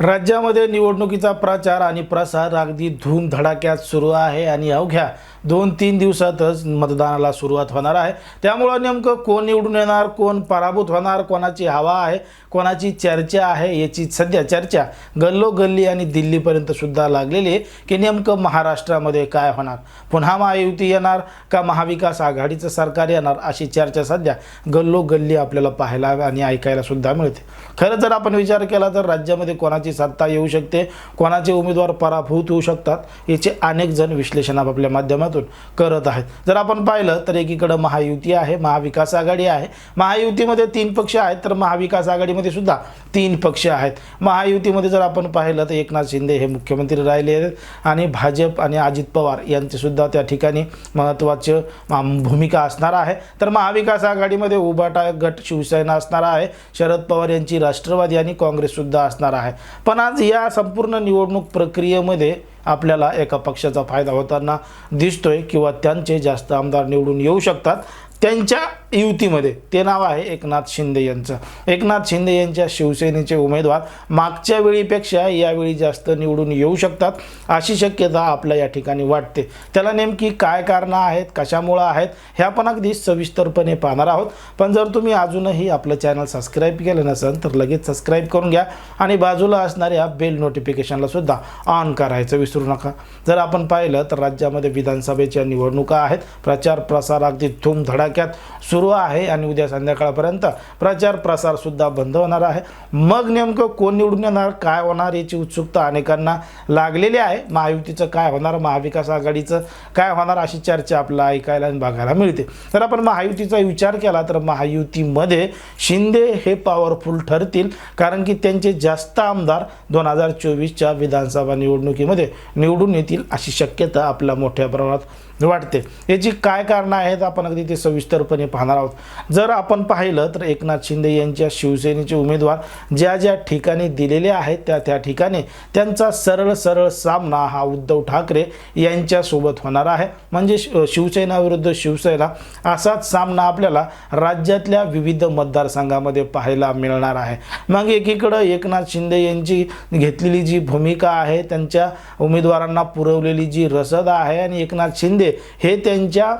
राज्यामध्ये निवडणुकीचा प्रचार आणि प्रसार अगदी धूमधडाक्यात सुरू आहे आणि अवघ्या दोन तीन दिवसातच मतदानाला सुरुवात होणार आहे. त्यामुळं नेमकं कोण निवडून येणार कोण पराभूत होणार कोणाची हवा आहे कोणाची चर्चा आहे याची सध्या चर्चा गल्लोगल्ली आणि दिल्लीपर्यंत सुद्धा लागलेली आहे की नेमकं महाराष्ट्रामध्ये काय होणार? पुन्हा महायुती येणार का महाविकास आघाडीचं सरकार येणार अशी चर्चा सध्या गल्लोगल्ली आपल्याला पाहायला आणि ऐकायला सुद्धा मिळते. खरं जर आपण विचार केला तर राज्यामध्ये कोणाची सत्ता येऊ शकते कोणाचे उमेदवार पराभूत होऊ शकतात याचे अनेक जण विश्लेषण आपल्या माध्यमात माध्यमातून करत आहेत. जर आपण पाहिलं तर एकीकडं महायुती आहे महाविकास आघाडी आहे. महायुतीमध्ये तीन पक्ष आहेत तर महाविकास आघाडीमध्ये सुद्धा तीन पक्ष आहेत. महायुतीमध्ये जर आपण पाहिलं तर एकनाथ शिंदे हे मुख्यमंत्री राहिले आहेत आणि भाजप आणि अजित पवार यांचीसुद्धा त्या ठिकाणी महत्त्वाची भूमिका असणार आहे. तर महाविकास आघाडीमध्ये उभाटा गट शिवसेना असणार आहे. शरद पवार यांची राष्ट्रवादी आणि काँग्रेससुद्धा असणार आहे. पण आज या संपूर्ण निवडणूक प्रक्रियेमध्ये आपल्याला एका पक्षाचा फायदा होताना दिसतोय किंवा त्यांचे जास्त आमदार निवडून येऊ शकतात. त्यांच्या युतीमध्ये. ते नाव आहे एकनाथ शिंदे यांचं. एकनाथ शिंदे यांच्या शिवसेनेचे उमेदवार मागच्या वेळीपेक्षा यावेळी जास्त निवडून येऊ शकतात अशी शक्यता आपल्या या ठिकाणी वाटते. त्याला नेमकी काय कारणं आहेत कशामुळं आहेत ह्या पण अगदी सविस्तरपणे पाहणार आहोत. पण जर तुम्ही अजूनही आपलं चॅनल सबस्क्राईब केलं नसेल तर लगेच सबस्क्राईब करून घ्या आणि बाजूला असणाऱ्या बेल नोटिफिकेशनला सुद्धा ऑन करायचं विसरू नका. जर आपण पाहिलं तर राज्यामध्ये विधानसभेच्या निवडणुका आहेत. प्रचार प्रसार अगदी धूमधडाक्यात सुरू आहे आणि उद्या संध्याकाळपर्यंत प्रचार प्रसारसुद्धा बंद होणार आहे. मग नेमकं कोण निवडून येणार काय होणार याची उत्सुकता अनेकांना लागलेली आहे. महायुतीचं काय होणार महाविकास आघाडीचं काय होणार अशी चर्चा आपल्याला ऐकायला आणि बघायला मिळते. तर आपण महायुतीचा विचार केला तर महायुतीमध्ये शिंदे हे पॉवरफुल ठरतील कारण की त्यांचे जास्त आमदार दोन हजार चोवीसच्या विधानसभा निवडणुकीमध्ये निवडून येतील अशी शक्यता आपल्या मोठ्या प्रमाणात वाटते. याची काय कारणं आहेत आपण अगदी ते सविस्तरपणे पाहणार आहोत. जर आपण पाहिलं तर एकनाथ शिंदे यांच्या शिवसेनेचे उमेदवार ज्या ज्या ठिकाणी दिलेले आहेत त्या त्या ठिकाणी त्यांचा सरळ सरळ सामना हा उद्धव ठाकरे यांच्यासोबत होणार आहे. म्हणजे शि- शिवसेना विरुद्ध शिवसेना असाच सामना आपल्याला राज्यातल्या विविध मतदारसंघामध्ये पाहायला मिळणार आहे. मग एकीकडं एकनाथ शिंदे यांची घेतलेली जी भूमिका आहे त्यांच्या उमेदवारांना पुरवलेली जी रसद आहे आणि एकनाथ शिंदे हे त्यांच्या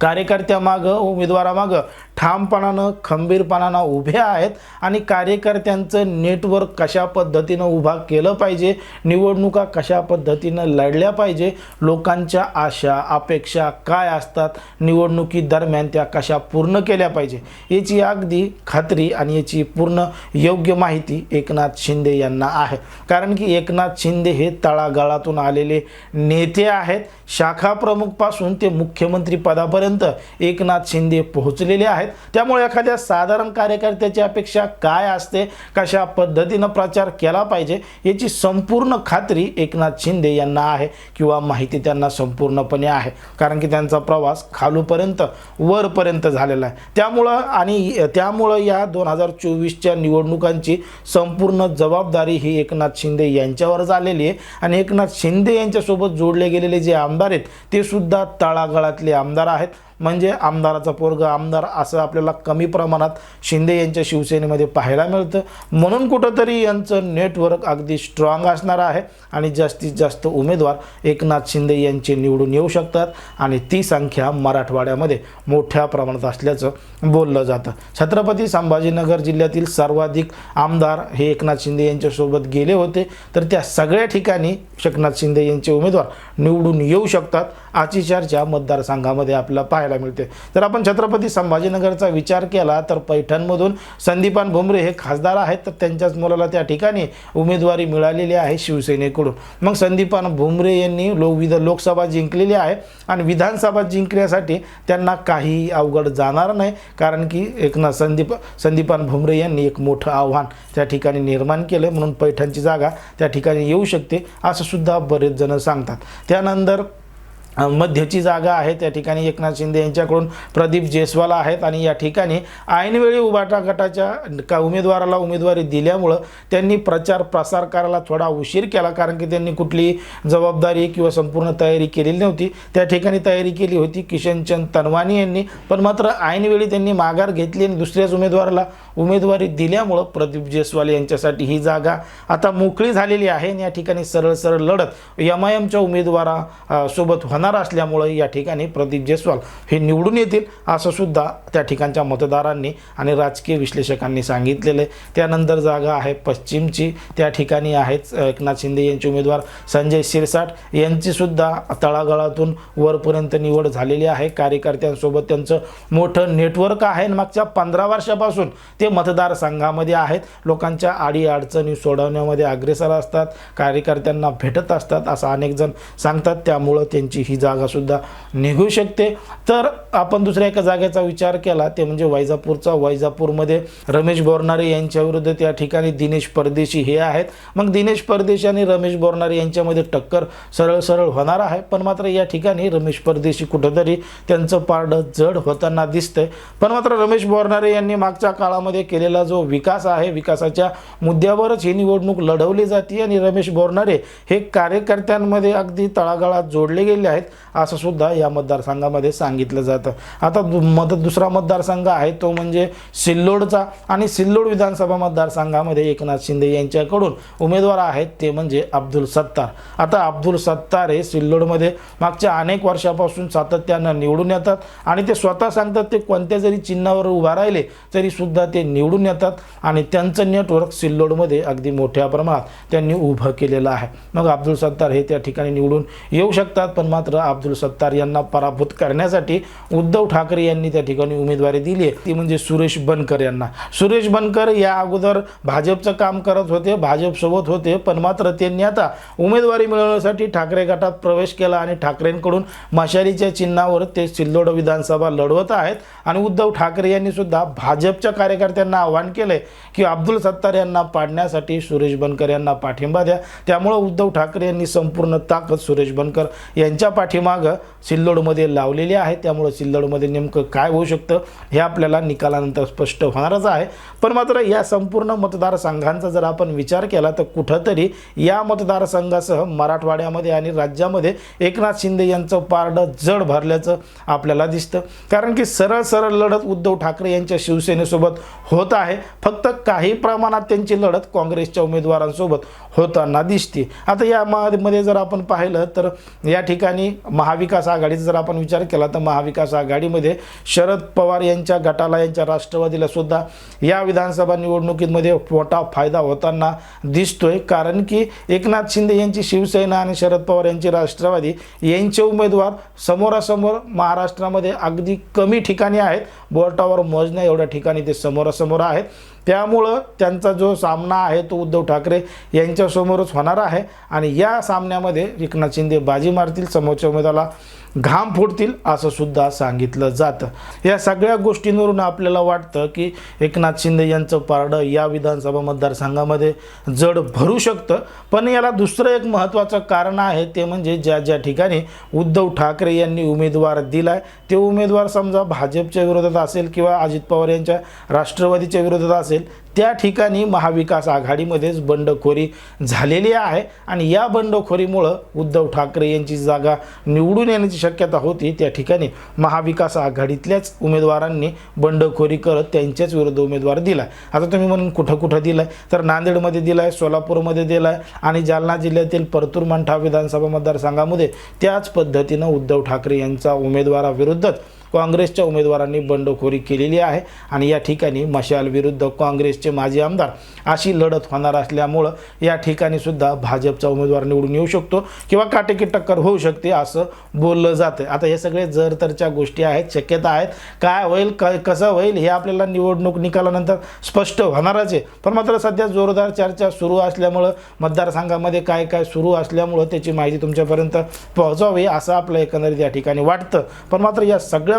कार्यकर्त्यामागं उमेदवारामागं ठामपणानं खंबीरपणानं उभे आहेत आणि कार्यकर्त्यांचं नेटवर्क कशा पद्धतीनं उभा केलं पाहिजे निवडणुका कशा पद्धतीनं लढल्या पाहिजे लोकांच्या आशा अपेक्षा काय असतात निवडणुकी दरम्यान त्या कशा पूर्ण केल्या पाहिजे याची अगदी खात्री आणि याची पूर्ण योग्य माहिती एकनाथ शिंदे यांना आहे. कारण की एकनाथ शिंदे हे तळागाळातून आलेले नेते आहेत. शाखा प्रमुखपासून ते मुख्यमंत्री पदापर्यंत एकनाथ शिंदे पोहोचलेले आहेत. त्यामुळे एखाद्या साधारण कार्यकर्त्याची अपेक्षा काय असते? कशा पद्धतीनं प्रचार केला पाहिजे? याची संपूर्ण खात्री एकनाथ शिंदे यांना आहे किंवा माहिती त्यांना संपूर्णपणे आहे. कारण की त्यांचा प्रवास खालूपर्यंत वरपर्यंत झालेला आहे. त्यामुळं आणि त्यामुळं या दोन हजार चोवीसच्या निवडणुकांची संपूर्ण जबाबदारी ही एकनाथ शिंदे यांच्यावर झालेली आहे. आणि एकनाथ शिंदे यांच्यासोबत जोडले गेलेले जे आमदार आहेत ते सुद्धा तळागाळातले आमदार आहेत. म्हणजे आमदाराचा पोरग आमदार असं आपल्याला कमी प्रमाणात शिंदे यांच्या शिवसेनेमध्ये पाहायला मिळतं. म्हणून कुठंतरी यांचं नेटवर्क अगदी स्ट्रॉंग असणार आहे आणि जास्तीत जास्त उमेदवार एकनाथ शिंदे यांचे निवडून येऊ शकतात आणि ती संख्या मराठवाड्यामध्ये मोठ्या प्रमाणात असल्याचं बोललं जातं. छत्रपती संभाजीनगर जिल्ह्यातील सर्वाधिक आमदार हे एकनाथ शिंदे यांच्यासोबत गेले होते. तर त्या सगळ्या ठिकाणी एकनाथ शिंदे यांचे उमेदवार निवडून येऊ शकतात अशी चर्चा मतदारसंघामध्ये आपल्याला पाहायला मिळते. जर आपण छत्रपती संभाजीनगरचा विचार केला तर पैठणमधून संदीपान भुमरे हे खासदार आहेत तर त्यांच्याच मुलाला त्या ठिकाणी उमेदवारी मिळालेली आहे शिवसेनेकडून. मग संदीपान भुमरे यांनी लो विध लोकसभा जिंकलेली आहे आणि विधानसभा जिंकण्यासाठी त्यांना काही अवघड जाणार नाही कारण की एक ना संदीप संदीपान भुमरे यांनी एक मोठं आव्हान त्या ठिकाणी निर्माण केलं म्हणून पैठणची जागा त्या ठिकाणी येऊ शकते असं सुद्धा बरेच जण सांगतात. त्यानंतर मध्यची जागा आहे त्या ठिकाणी एकनाथ शिंदे यांच्याकडून प्रदीप जयस्वाल आहेत आणि या ठिकाणी ऐनवेळी उभाटा गटाच्या का उमेदवाराला उमेदवारी दिल्यामुळं त्यांनी प्रचार प्रसार करायला थोडा उशीर केला कारण की त्यांनी कुठली जबाबदारी किंवा संपूर्ण तयारी केलेली नव्हती. त्या ठिकाणी तयारी केली होती किशनचंद तनवानी यांनी पण मात्र ऐनवेळी त्यांनी माघार घेतली आणि दुसऱ्याच उमेदवाराला उमेदवारी दिल्यामुळं प्रदीप जयस्वाल यांच्यासाठी ही जागा आता मोकळी झालेली आहे आणि या ठिकाणी सरळ सरळ लढत एम आय एमच्या उमेदवारा होणार सोबत असल्यामुळं या ठिकाणी प्रदीप जयस्वाल हे निवडून येतील असं सुद्धा त्या ठिकाणच्या मतदारांनी आणि राजकीय विश्लेषकांनी सांगितलेलं आहे. त्यानंतर जागा आहे पश्चिमची त्या ठिकाणी आहेत एकनाथ शिंदे यांचे उमेदवार संजय शिरसाट यांचीसुद्धा तळागाळातून वरपर्यंत निवड झालेली आहे. कार्यकर्त्यांसोबत त्यांचं मोठं नेटवर्क आहे आणि मागच्या पंधरा वर्षापासून ते मतदारसंघामध्ये आहेत. लोकांच्या आडी अडचणी सोडवण्यामध्ये अग्रेसर असतात कार्यकर्त्यांना भेटत असतात असं अनेक जण सांगतात. त्यामुळं त्यांची ही जागासुद्धा निघू शकते. तर आपण दुसऱ्या एका जागेचा विचार केला ते म्हणजे वैजापूरचा. वैजापूरमध्ये रमेश बोरनारे यांच्याविरुद्ध त्या ठिकाणी दिनेश परदेशी हे आहेत. मग दिनेश परदेशी आणि रमेश बोरनारे यांच्यामध्ये टक्कर सरळ सरळ होणार आहे. पण मात्र या ठिकाणी रमेश परदेशी कुठंतरी त्यांचं पारडं जड होताना दिसतंय. पण मात्र रमेश बोरनारे यांनी मागच्या काळामध्ये केलेला जो विकास आहे विकासाच्या मुद्द्यावरच ही निवडणूक लढवली जाते आणि रमेश बोरनारे हे कार्यकर्त्यांमध्ये अगदी तळागाळात जोडले गेले आहेत. असं सुद्धा या मतदारसंघामध्ये सांगितलं जातं. आता दु- मत दुसरा मतदारसंघ आहे तो म्हणजे सिल्लोडचा. आणि सिल्लोड विधानसभा मतदारसंघामध्ये एकनाथ शिंदे यांच्याकडून उमेदवार आहेत ते म्हणजे अब्दुल सत्तार. आता अब्दुल सत्तार हे सिल्लोडमध्ये मागच्या अनेक वर्षापासून सातत्यानं निवडून येतात आणि ते स्वतः सांगतात ते कोणत्या जरी चिन्हावर उभा राहिले तरीसुद्धा ते निवडून येतात. आणि त्यांचं नेटवर्क सिल्लोडमध्ये अगदी मोठ्या प्रमाणात त्यांनी उभं केलेलं आहे. मग अब्दुल सत्तार हे त्या ठिकाणी निवडून येऊ शकतात पण मात्र मात्र अब्दुल सत्तार यांना पराभूत करण्यासाठी उद्धव ठाकरे यांनी त्या ठिकाणी उमेदवारी दिली आहे. ती म्हणजे सुरेश बनकर यांना. सुरेश बनकर या अगोदर भाजपचं काम करत होते भाजपसोबत होते पण मात्र त्यांनी आता उमेदवारी मिळवण्यासाठी ठाकरे गटात प्रवेश केला आणि ठाकरेंकडून माशारीच्या चिन्हावर ते सिल्लोड विधानसभा लढवत आहेत. आणि उद्धव ठाकरे यांनी सुद्धा भाजपच्या कार्यकर्त्यांना आवाहन केलंय की अब्दुल सत्तार यांना पाडण्यासाठी सुरेश बनकर यांना पाठिंबा द्या. त्यामुळं उद्धव ठाकरे यांनी संपूर्ण ताकद सुरेश बनकर यांच्या पाठीमागं सिल्लोडमध्ये लावलेली आहे. त्यामुळं सिल्लोडमध्ये नेमकं काय होऊ शकतं हे आपल्याला निकालानंतर स्पष्ट होणारच आहे. पण मात्र या संपूर्ण मतदारसंघांचा जर आपण विचार केला तर कुठंतरी या मतदारसंघासह मराठवाड्यामध्ये आणि राज्यामध्ये एकनाथ शिंदे यांचं पारडं जड भरल्याचं आपल्याला दिसतं. कारण की सरळ सरळ लढत उद्धव ठाकरे यांच्या शिवसेनेसोबत होत आहे. फक्त काही प्रमाणात त्यांची लढत काँग्रेसच्या उमेदवारांसोबत होताना दिसते. आता या महामध्ये जर आपण पाहिलं तर या ठिकाणी महाविकास आघाडीचा जर आपण विचार केला तर महाविकास आघाडीमध्ये शरद पवार यांच्या गटाला यांच्या राष्ट्रवादीला सुद्धा या विधानसभा निवडणुकीमध्ये मोठा फायदा होताना दिसतोय. कारण की एकनाथ शिंदे यांची शिवसेना आणि शरद पवार यांची राष्ट्रवादी यांचे उमेदवार समोरासमोर महाराष्ट्रामध्ये अगदी कमी ठिकाणी आहेत. बोर्टावर मोजण्या एवढ्या ठिकाणी ते समोरासमोर आहेत. त्यामुळं त्यांचा जो सामना आहे तो उद्धव ठाकरे यांच्यासमोरच होणार आहे. आणि या सामन्यामध्ये एकनाथ शिंदे बाजी मारतील समोरच्या उमेदवाराला घाम फोडतील असं सुद्धा सांगितलं जातं. या सगळ्या गोष्टींवरून आपल्याला वाटतं की एकनाथ शिंदे यांचं पारडं या विधानसभा मतदारसंघामध्ये जड भरू शकतं. पण याला दुसरं एक महत्त्वाचं कारण आहे ते म्हणजे ज्या ज्या ठिकाणी उद्धव ठाकरे यांनी उमेदवार दिला आहे ते उमेदवार समजा भाजपच्या विरोधात असेल किंवा अजित पवार यांच्या राष्ट्रवादीच्या विरोधात असेल त्या ठिकाणी महाविकास आघाडीमध्येच बंडखोरी झालेली आहे. आणि या बंडखोरीमुळं उद्धव ठाकरे यांची जागा निवडून येण्याची शक्यता होती. त्या ठिकाणी महाविकास आघाडीतल्याच उमेदवारांनी बंडखोरी करत त्यांच्याच विरुद्ध उमेदवार दिला आता तुम्ही म्हणून कुठं कुठं दिलाय? तर नांदेडमध्ये दिलाय सोलापूरमध्ये दिलाय आणि जालना जिल्ह्यातील परतूर मंठा विधानसभा मतदारसंघामध्ये त्याच पद्धतीनं उद्धव ठाकरे यांचा उमेदवाराविरुद्धच काँग्रेसच्या उमेदवारांनी बंडखोरी केलेली आहे आणि या ठिकाणी मशाल विरुद्ध काँग्रेसचे माजी आमदार अशी लढत होणार असल्यामुळं या ठिकाणी सुद्धा भाजपचा उमेदवार निवडून येऊ शकतो किंवा काटेकी टक्कर होऊ शकते असं बोललं जातं आता हे सगळे जर तरच्या गोष्टी आहेत शक्यता आहेत. काय होईल क कसं होईल हे आपल्याला निवडणूक निकालानंतर स्पष्ट होणारच आहे. पण मात्र सध्या जोरदार चर्चा सुरू असल्यामुळं मतदारसंघामध्ये काय काय सुरू असल्यामुळं त्याची माहिती तुमच्यापर्यंत पोहोचावी असं आपलं एकंदरीत या ठिकाणी वाटतं. पण मात्र या सगळ्या